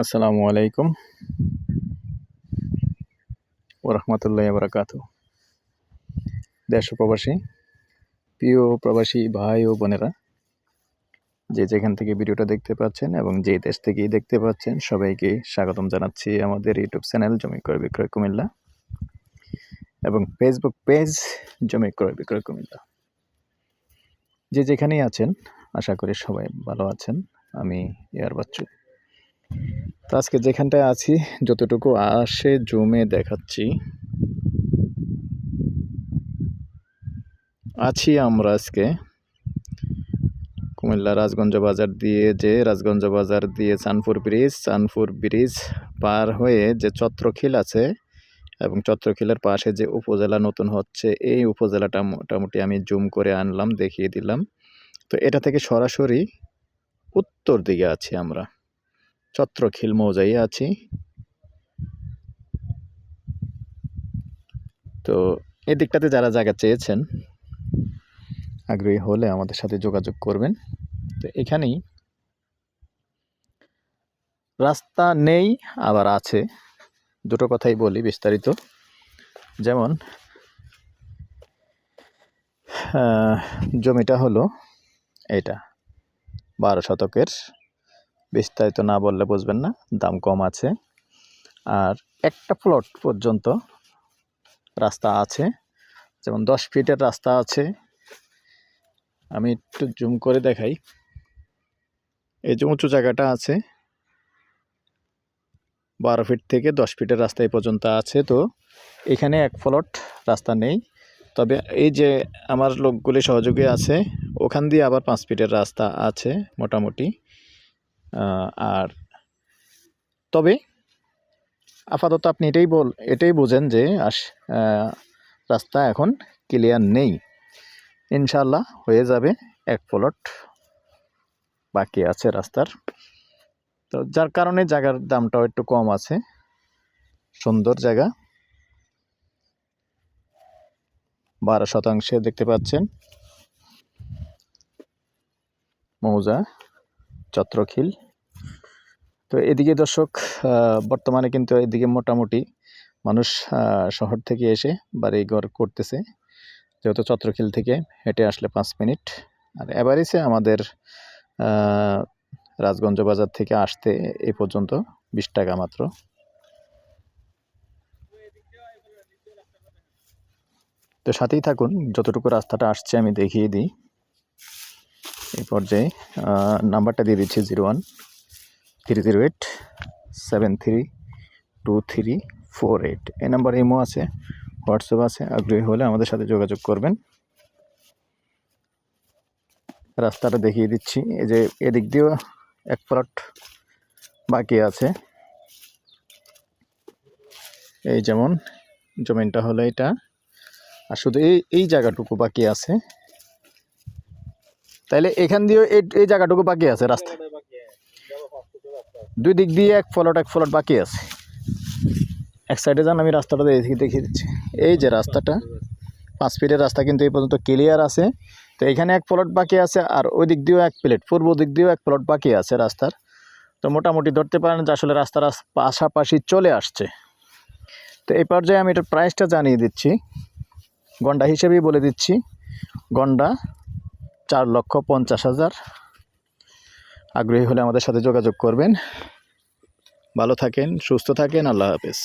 আসসালামু আলাইকুম। ওরহমতুল্লাহ বরকাত দেশ প্রবাসী, প্রিয় প্রবাসী ভাই ও বোনেরা, যে যেখান থেকে ভিডিওটা দেখতে পাচ্ছেন এবং যে দেশ থেকেই দেখতে পাচ্ছেন, সবাইকে স্বাগতম জানাচ্ছি আমাদের ইউটিউব চ্যানেল জমি ক্রয় বিক্রয় কুমিল্লা এবং ফেসবুক পেজ জমি ক্রয় বিক্রয় কুমিল্লা। যে যেখানেই আছেন, আশা করি সবাই ভালো আছেন। আমি এয়ার বাচ্চু। তো আজকে যেখানটায় আছি, যতটুকু আসে, জমে দেখাচ্ছি। আছি আমরা আজকে কুমিল্লা রাজগঞ্জ বাজার দিয়ে যে রাজগঞ্জ বাজার দিয়ে চানপুর ব্রিজ চানপুর ব্রিজ পার হয়ে যে চত্রখিল আছে এবং চত্রখিলের পাশে যে উপজেলা নতুন হচ্ছে, এই উপজেলাটা মোটামুটি আমি জুম করে আনলাম, দেখিয়ে দিলাম। তো এটা থেকে সরাসরি উত্তর দিকে আছি আমরা। চত্রখিল মৌজাই আছি। তো এই দিকটাতে যারা জায়গা চেয়েছেন, আগ্রহী হলে আমাদের সাথে যোগাযোগ করবেন। তো এখানেই। রাস্তা নেই, আবার আছে। দুটো কথাই বলি বিস্তারিত। যেমন জমিটা হলো এটা, বারো শতকের। বিস্তারিত না বললে বুঝবেন না, দাম কম আছে। আর একটা প্লট পর্যন্ত রাস্তা আছে, যেমন দশ ফিটের রাস্তা আছে। আমি একটু জুম করে দেখাই। এই যে উঁচু জায়গাটা আছে বারো ফিট থেকে দশ ফিটের রাস্তা এই পর্যন্ত আছে। তো এখানে এক প্লট রাস্তা নেই। তবে এই যে আমার লোকগুলি সহযোগী আছে, ওখান দিয়ে আবার পাঁচ ফিটের রাস্তা আছে মোটামুটি। আর তবে আপাতত আপনি এটাই বল, এটাই বোঝেন যে আস রাস্তা এখন ক্লিয়ার নেই। ইনশাল্লাহ হয়ে যাবে এক প্লট বাকি আছে রাস্তার। তো যার কারণে জায়গার দামটাও একটু কম আছে। সুন্দর জায়গা। বারো শতাংশে দেখতে পাচ্ছেন। মৌজা, চত্রখিল। তো এদিকে দর্শক বর্তমানে কিন্তু এদিকে মোটামুটি মানুষ শহর থেকে এসে বাড়ি ঘর করতেছে। যেহেতু চত্রখিল থেকে হেঁটে আসলে পাঁচ মিনিট। আর এভারেজে আমাদের রাজগঞ্জ বাজার থেকে আসতে এই পর্যন্ত বিশ টাকা মাত্র। তো সাথেই থাকুন, যতটুকু রাস্তাটা আসছে আমি দেখিয়ে দিই। এই পর্যায়ে নাম্বারটা দিয়ে দিচ্ছি zero one three zero eight seven three two three four eight. এই নাম্বার ইমো আছে, হোয়াটসঅ্যাপ আছে, আগ্রহী হলে আমাদের সাথে যোগাযোগ করবেন। রাস্তাটা দেখিয়ে দিচ্ছি, এই যে এদিক দিয়েও এক প্লট বাকি আছে। এই যেমন, জমিনটা হলো এটা। আর শুধু এই এই জায়গাটুকু বাকি আছে। তাইলে এখান দিয়েও এই জায়গাটুকু বাকি আছে রাস্তা। দুই দিক দিয়ে এক ফলট এক ফলট বাকি আছে। এক সাইডে যান, আমি রাস্তাটা দেখি, দেখিয়ে দিচ্ছি। এই যে রাস্তাটা পাঁচ ফিটের রাস্তা কিন্তু এই পর্যন্ত ক্লিয়ার আছে। তো এখানে এক প্লট বাকি আছে আর ওই দিক দিয়েও এক প্লেট পূর্ব দিক দিয়েও এক প্লট বাকি আছে রাস্তার। তো মোটামুটি ধরতে পারেন যে আসলে রাস্তার পাশাপাশি চলে আসছে। তো এই পর্যায়ে আমি এটার প্রাইসটা জানিয়ে দিচ্ছি। গন্ডা হিসেবেই বলে দিচ্ছি। গন্ডা চার লক্ষ পঞ্চাশ হাজার। আগ্রহী হলে আমাদের সাথে যোগাযোগ করবেন। ভালো থাকেন, সুস্থ থাকেন, আল্লাহ হাফেজ।